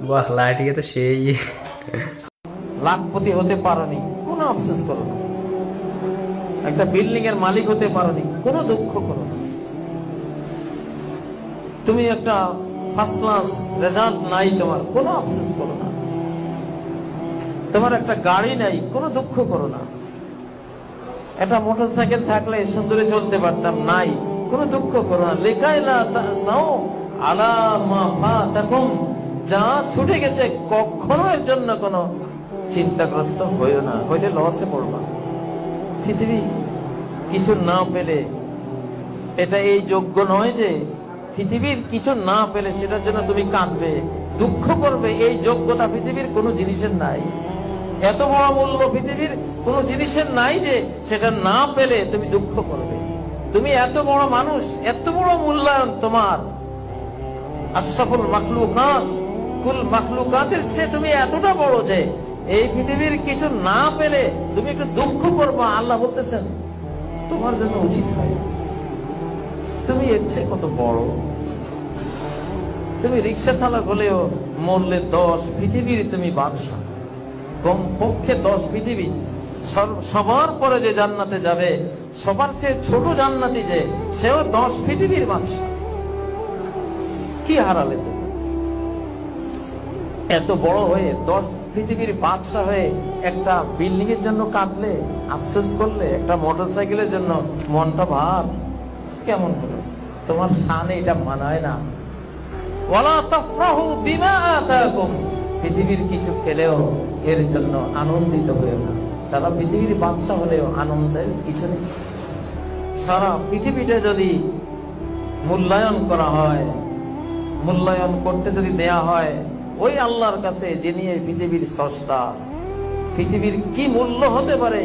বাহ লাইটিকে তো সেই। লাখপতি হতে পারোনি, কোনো আফসোস করো না। একটা বিল্ডিং এর মালিক হতে পারোনি, কোনো দুঃখ করো না। তুমি একটা ফার্স্ট ক্লাস রেজাল্ট নাই তোমার, কোনো আফসোস করো না। তোমার একটা গাড়ি নাই, কোনো দুঃখ করো না। একটা মোটর সাইকেল থাকলে সুন্দরে চলতে পারতাম, নাই, কোনো দুঃখ করো না। লেখাইলা তাসাও আলা মা ফাতাকুম। যা ছুটে গেছে, কখনো এর জন্য কোনো চিন্তাগ্রস্ত হইও না, হইলে লসে পড়বা। পৃথিবী কিছু না পেলে, এটা এই যোগ্য নয় যে পৃথিবীর কিছু না পেলে সেটার জন্য তুমি কাঁদবে, দুঃখ করবে, এই যোগ্যতা পৃথিবীর কোনো জিনিসের নাই। এত বড় মূল্য পৃথিবীর কোনো জিনিসের নাই যে সেটা না পেলে তুমি দুঃখ করবে। তুমি এত বড় মানুষ, এত বড় মূল্যায়ন তোমার। আশরাফুল মাখলুকাত কুল মাখলুকাতের চেয়ে তুমি এতটা বড় যে এই পৃথিবীর কিছু না পেলে তুমি একটু দুঃখ করবা, আল্লাহ বলতেছেন। তোমার জন্য উচিত তুমি এর চেয়ে কত বড়? তুমি রিক্সা চালক হলেও মরলে দশ পৃথিবীর তুমি বাদশাহ। কমপক্ষে দশ পৃথিবী। সবার পরে যে জান্নাতে যাবে, সবার চেয়ে ছোট জান্নাতি যে, সেও দশ পৃথিবীর বাদশাহ। কি হারালে তুমি? এত বড় হয়ে দশ পৃথিবীর বাদশাহ হয়ে একটা বিল্ডিং এর জন্য কাঁদলে, আফসোস করলে, একটা মোটর সাইকেলের জন্য মনটা ভার, কেমন হলো? তোমার সানে এটা মানায় না। পৃথিবীর কিছু পেলেও এর জন্য আনন্দিত হয়েও না। সারা পৃথিবীর বাদশাহ হলেও আনন্দের কিছু নেই। সারা পৃথিবীটা যদি মূল্যায়ন করা হয়, মূল্যায়ন করতে যদি দেয়া হয় ওই আল্লাহর কাছে যে নিয়ে পৃথিবীর স্রষ্টা পৃথিবীর কি মূল্য হতে পারে?